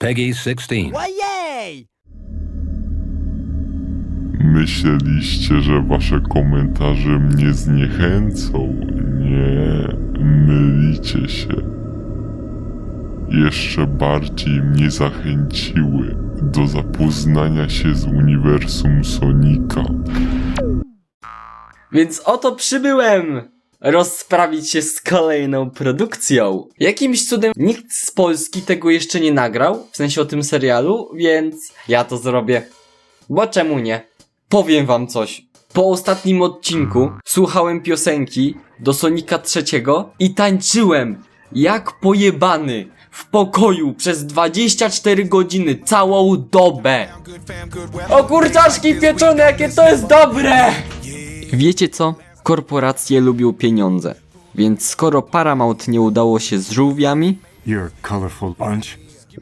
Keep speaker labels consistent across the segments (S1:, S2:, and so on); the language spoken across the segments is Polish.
S1: Peggy 16.
S2: Ojej!
S3: Myśleliście, że wasze komentarze mnie zniechęcą? Nie, mylicie się. Jeszcze bardziej mnie zachęciły do zapoznania się z uniwersum Sonika.
S4: Więc oto przybyłem rozprawić się z kolejną produkcją. Jakimś cudem nikt z Polski tego jeszcze nie nagrał, w sensie o tym serialu, więc ja to zrobię. Bo czemu nie? Powiem wam coś. Po ostatnim odcinku słuchałem piosenki do Sonika trzeciego i tańczyłem jak pojebany w pokoju przez 24 godziny całą dobę. O kurczaczki pieczone, jakie to jest dobre! Wiecie co? Korporacje lubią pieniądze. Więc skoro Paramount nie udało się z żółwiami,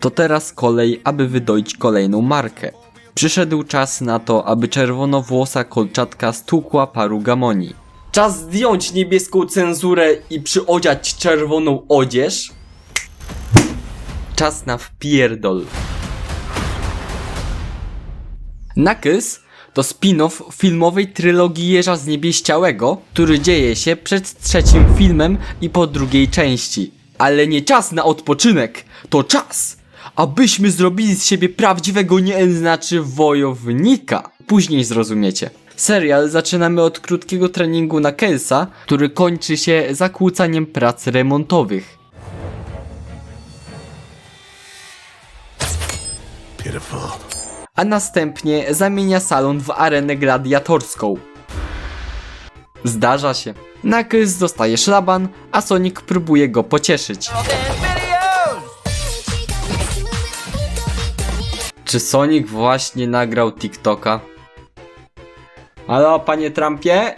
S4: to teraz kolej, aby wydoić kolejną markę. Przyszedł czas na to, aby czerwonowłosa kolczatka stukła paru gamoni. Czas zdjąć niebieską cenzurę i przyodziać czerwoną odzież. Czas na wpierdol. Nakys to spin-off filmowej trylogii Jeża z Niebieściałego, który dzieje się przed trzecim filmem i po drugiej części. Ale nie czas na odpoczynek, to czas, abyśmy zrobili z siebie prawdziwego nie znaczy wojownika. Później zrozumiecie. Serial zaczynamy od krótkiego treningu na Kelsa, który kończy się zakłócaniem prac remontowych. A następnie zamienia salon w arenę gladiatorską. Zdarza się. Knuckles dostaje szlaban, a Sonic próbuje go pocieszyć. Czy Sonic właśnie nagrał TikToka? Halo, panie Trumpie?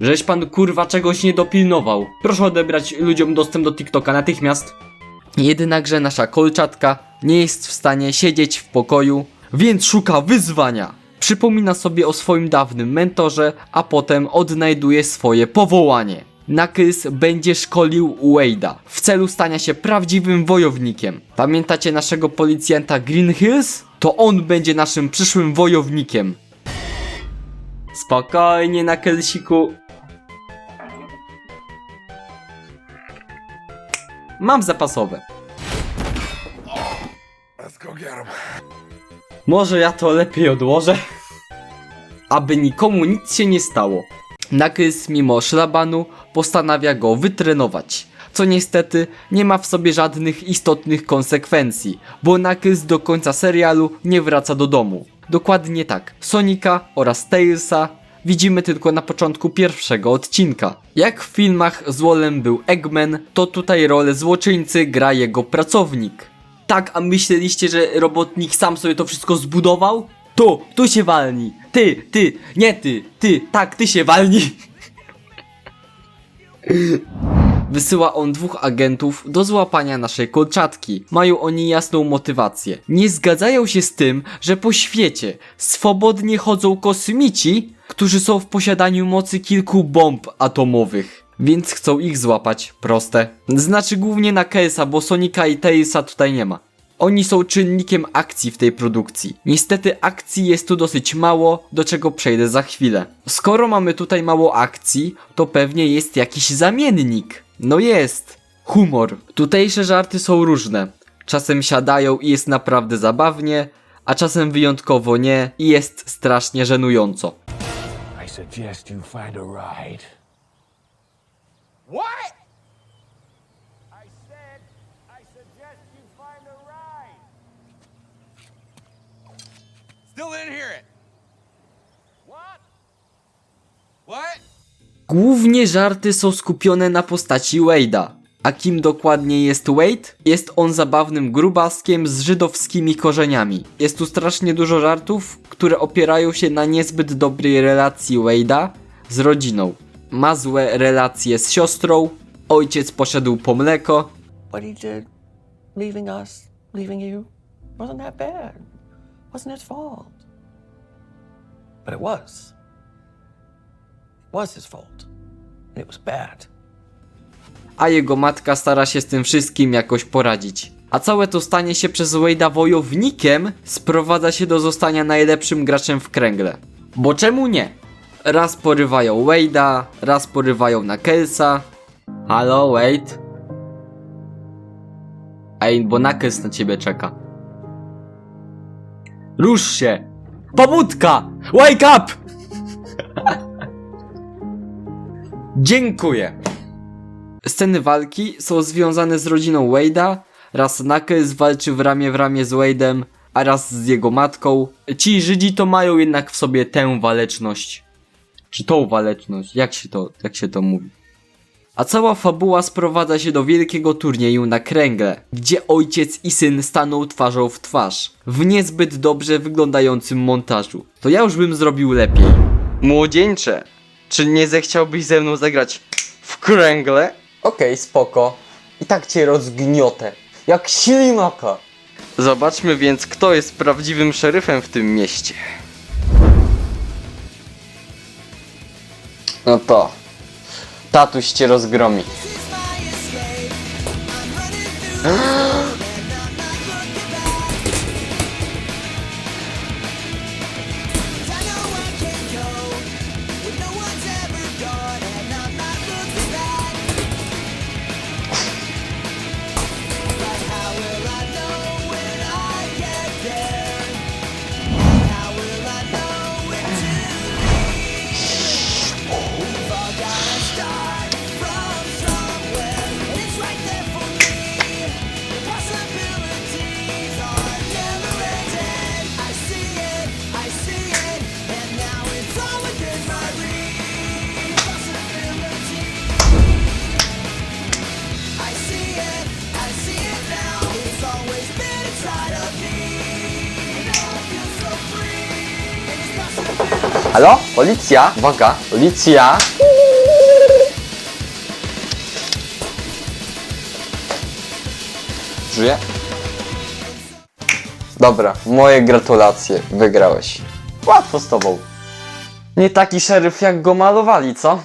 S4: Żeś pan kurwa czegoś nie dopilnował. Proszę odebrać ludziom dostęp do TikToka natychmiast. Jednakże nasza kolczatka nie jest w stanie siedzieć w pokoju, więc szuka wyzwania. Przypomina sobie o swoim dawnym mentorze, a potem odnajduje swoje powołanie. Knuckles będzie szkolił Wade'a w celu stania się prawdziwym wojownikiem. Pamiętacie naszego policjanta Green Hills? To on będzie naszym przyszłym wojownikiem. Spokojnie, Knucklesiku. Mam zapasowe. Może ja to lepiej odłożę? Aby nikomu nic się nie stało. Knuckles mimo szlabanu postanawia go wytrenować. Co niestety nie ma w sobie żadnych istotnych konsekwencji, bo Knuckles do końca serialu nie wraca do domu. Dokładnie tak, Sonika oraz Tailsa widzimy tylko na początku pierwszego odcinka. Jak w filmach złolem był Eggman, to tutaj rolę złoczyńcy gra jego pracownik. Tak, a myśleliście, że robotnik sam sobie to wszystko zbudował? Tu, tu się walni. Ty, ty, nie ty, ty, tak, ty się walni. Wysyła on dwóch agentów do złapania naszej kolczatki. Mają oni jasną motywację. Nie zgadzają się z tym, że po świecie swobodnie chodzą kosmici, którzy są w posiadaniu mocy kilku bomb atomowych. Więc chcą ich złapać. Proste. Znaczy głównie na Kelsa, bo Sonika i Tailsa tutaj nie ma. Oni są czynnikiem akcji w tej produkcji. Niestety akcji jest tu dosyć mało, do czego przejdę za chwilę. Skoro mamy tutaj mało akcji, to pewnie jest jakiś zamiennik. No jest. Humor. Tutejsze żarty są różne. Czasem siadają i jest naprawdę zabawnie, a czasem wyjątkowo nie i jest strasznie żenująco.
S5: I suggest you find a ride.
S2: What? I said, I suggest you find a ride. Still didn't hear it. What? What?
S4: Głównie żarty są skupione na postaci Wade'a. A kim dokładnie jest Wade? Jest on zabawnym grubaskiem z żydowskimi korzeniami. Jest tu strasznie dużo żartów, które opierają się na niezbyt dobrej relacji Wade'a z rodziną. Ma złe relacje z siostrą, ojciec poszedł po mleko,
S6: what he did, leaving us, leaving you, wasn't that bad. Wasn't his fault. But it was. It was his fault. And it was bad.
S4: a jego matka stara się z tym wszystkim jakoś poradzić. A całe to stanie się przez Wade'a wojownikiem sprowadza się do zostania najlepszym graczem w kręgle. Bo czemu nie? Raz porywają Wade'a, raz porywają Knucklesa. Halo, Wade? Ej, bo Knuckles na ciebie czeka. Rusz się! Pobudka! Wake up! Dziękuję. Sceny walki są związane z rodziną Wade'a. Raz Knuckles walczy w ramię w ramię z Wade'em, a raz z jego matką. Ci Żydzi to mają jednak w sobie tę waleczność. Czy tą waleczność? Jak się to, jak się to mówi? A cała fabuła sprowadza się do wielkiego turnieju na kręgle, gdzie ojciec i syn staną twarzą w twarz, w niezbyt dobrze wyglądającym montażu. To ja już bym zrobił lepiej. Młodzieńcze, czy nie zechciałbyś ze mną zagrać w kręgle? Okej, spoko. I tak cię rozgniotę, jak ślimaka. Zobaczmy więc, kto jest prawdziwym szeryfem w tym mieście. No to, tatuś cię rozgromi. Halo? Policja? Uwaga, policja! Żyje? Dobra, moje gratulacje, wygrałeś. Łatwo z tobą. Nie taki szeryf jak go malowali, co?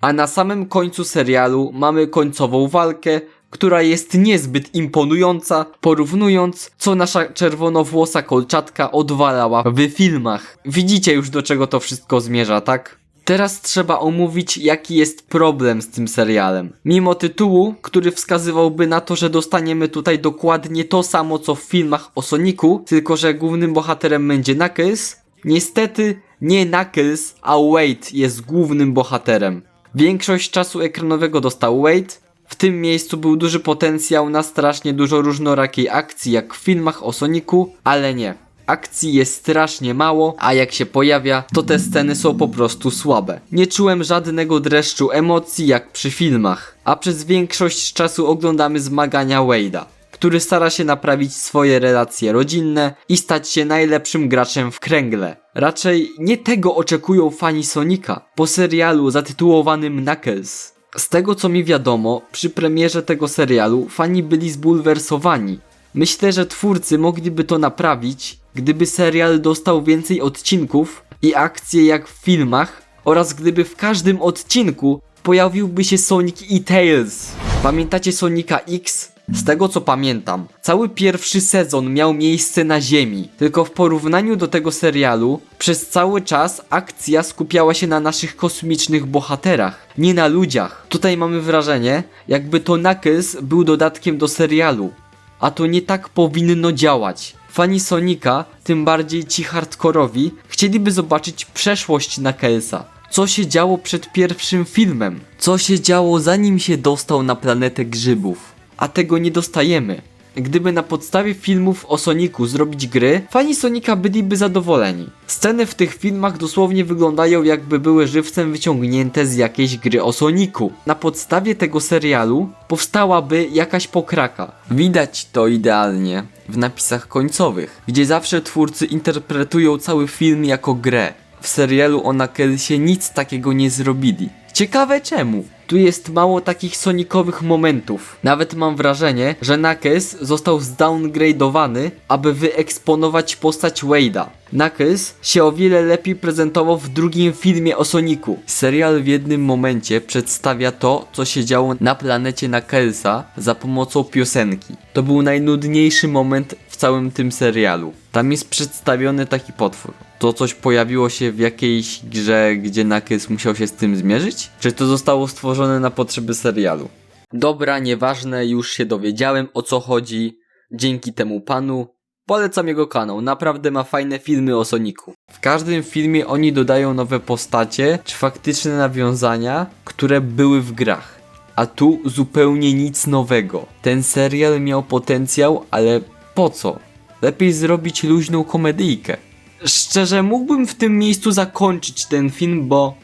S4: A na samym końcu serialu mamy końcową walkę, która jest niezbyt imponująca, porównując, co nasza czerwonowłosa kolczatka odwalała w filmach. Widzicie już do czego to wszystko zmierza, tak? Teraz trzeba omówić, jaki jest problem z tym serialem. Mimo tytułu, który wskazywałby na to, że dostaniemy tutaj dokładnie to samo co w filmach o Sonicu, tylko że głównym bohaterem będzie Knuckles, niestety nie Knuckles, a Wade jest głównym bohaterem. Większość czasu ekranowego dostał Wade, w tym miejscu był duży potencjał na strasznie dużo różnorakiej akcji jak w filmach o Sonicu, ale nie. Akcji jest strasznie mało, a jak się pojawia, to te sceny są po prostu słabe. Nie czułem żadnego dreszczu emocji jak przy filmach, a przez większość czasu oglądamy zmagania Wade'a, który stara się naprawić swoje relacje rodzinne i stać się najlepszym graczem w kręgle. Raczej nie tego oczekują fani Sonika po serialu zatytułowanym Knuckles. Z tego co mi wiadomo, przy premierze tego serialu fani byli zbulwersowani. Myślę, że twórcy mogliby to naprawić, gdyby serial dostał więcej odcinków i akcje jak w filmach oraz gdyby w każdym odcinku pojawiłby się Sonic i Tails. Pamiętacie Sonika X? Z tego co pamiętam, cały pierwszy sezon miał miejsce na Ziemi, tylko w porównaniu do tego serialu, przez cały czas akcja skupiała się na naszych kosmicznych bohaterach, nie na ludziach. Tutaj mamy wrażenie, jakby to Knuckles był dodatkiem do serialu, a to nie tak powinno działać. Fani Sonika, tym bardziej ci hardkorowi, chcieliby zobaczyć przeszłość Knucklesa. Co się działo przed pierwszym filmem? Co się działo zanim się dostał na planetę grzybów? A tego nie dostajemy. Gdyby na podstawie filmów o Soniku zrobić gry, fani Sonika byliby zadowoleni. Sceny w tych filmach dosłownie wyglądają jakby były żywcem wyciągnięte z jakiejś gry o Soniku. Na podstawie tego serialu powstałaby jakaś pokraka. Widać to idealnie w napisach końcowych, gdzie zawsze twórcy interpretują cały film jako grę. W serialu o Knucklesie nic takiego nie zrobili. Ciekawe czemu. Tu jest mało takich sonikowych momentów. Nawet mam wrażenie, że Knuckles został zdowngrade'owany, aby wyeksponować postać Wade'a. Knuckles się o wiele lepiej prezentował w drugim filmie o Soniku. Serial w jednym momencie przedstawia to, co się działo na planecie Knucklesa za pomocą piosenki. To był najnudniejszy moment w całym tym serialu. Tam jest przedstawiony taki potwór. To coś pojawiło się w jakiejś grze, gdzie Knuckles musiał się z tym zmierzyć? Czy to zostało stworzone na potrzeby serialu? Dobra, nieważne, już się dowiedziałem o co chodzi. Dzięki temu panu polecam jego kanał, naprawdę ma fajne filmy o Soniku. W każdym filmie oni dodają nowe postacie, czy faktyczne nawiązania, które były w grach. A tu zupełnie nic nowego. Ten serial miał potencjał, ale po co? Lepiej zrobić luźną komedyjkę. Szczerze, mógłbym w tym miejscu zakończyć ten film, bo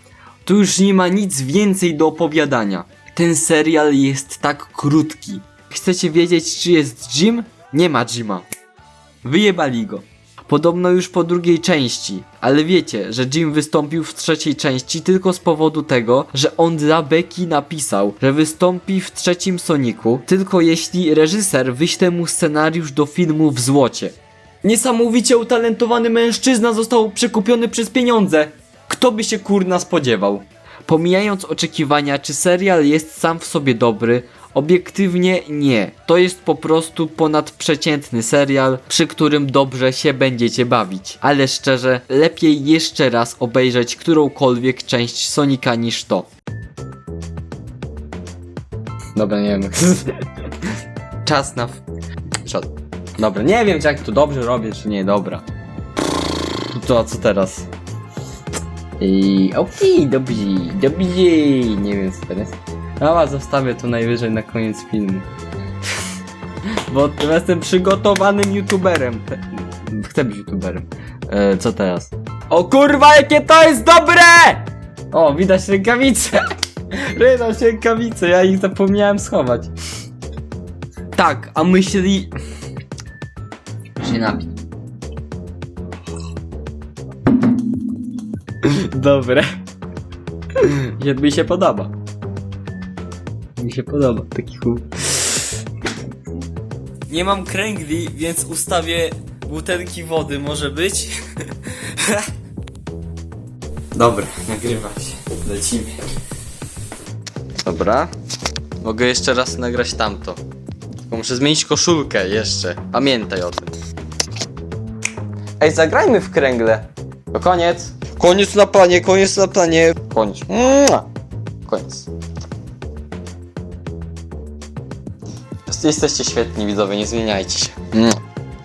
S4: tu już nie ma nic więcej do opowiadania. Ten serial jest tak krótki. Chcecie wiedzieć, czy jest Jim? Nie ma Jima. Wyjebali go. Podobno już po drugiej części, ale wiecie, że Jim wystąpił w trzeciej części tylko z powodu tego, że on dla Becky napisał, że wystąpi w trzecim Soniku, tylko jeśli reżyser wyśle mu scenariusz do filmu w złocie. Niesamowicie utalentowany mężczyzna został przekupiony przez pieniądze. Kto by się kurna spodziewał? Pomijając oczekiwania, czy serial jest sam w sobie dobry, obiektywnie nie. To jest po prostu ponadprzeciętny serial, przy którym dobrze się będziecie bawić. Ale szczerze, lepiej jeszcze raz obejrzeć którąkolwiek część Sonika niż to. Dobra, nie wiem. Czas na... Czas. Dobra, nie wiem czy jak to dobrze robię, czy nie, dobra. To a co teraz? I okej, dobrze, dobrze, nie wiem co teraz. Dobra, zostawię to najwyżej na koniec filmu. Bo jestem przygotowanym youtuberem. Chcę być youtuberem. E, co teraz? O kurwa, jakie to jest dobre! O, widać rękawice. Widać rękawice, ja ich zapomniałem schować. Tak, a myśli... Się napić. Dobre. Mi- Mi się podoba. Mi się podoba taki chuj. Nie mam kręgli, więc ustawię butelki wody, może być? Dobra, nagrywa się. Lecimy. Dobra. Mogę jeszcze raz nagrać tamto. Tylko muszę zmienić koszulkę jeszcze. Pamiętaj o tym. Ej, zagrajmy w kręgle. To koniec. Koniec na planie, koniec na planie. Koniec. Mua. Koniec. Jesteście świetni widzowie, nie zmieniajcie się. Mua.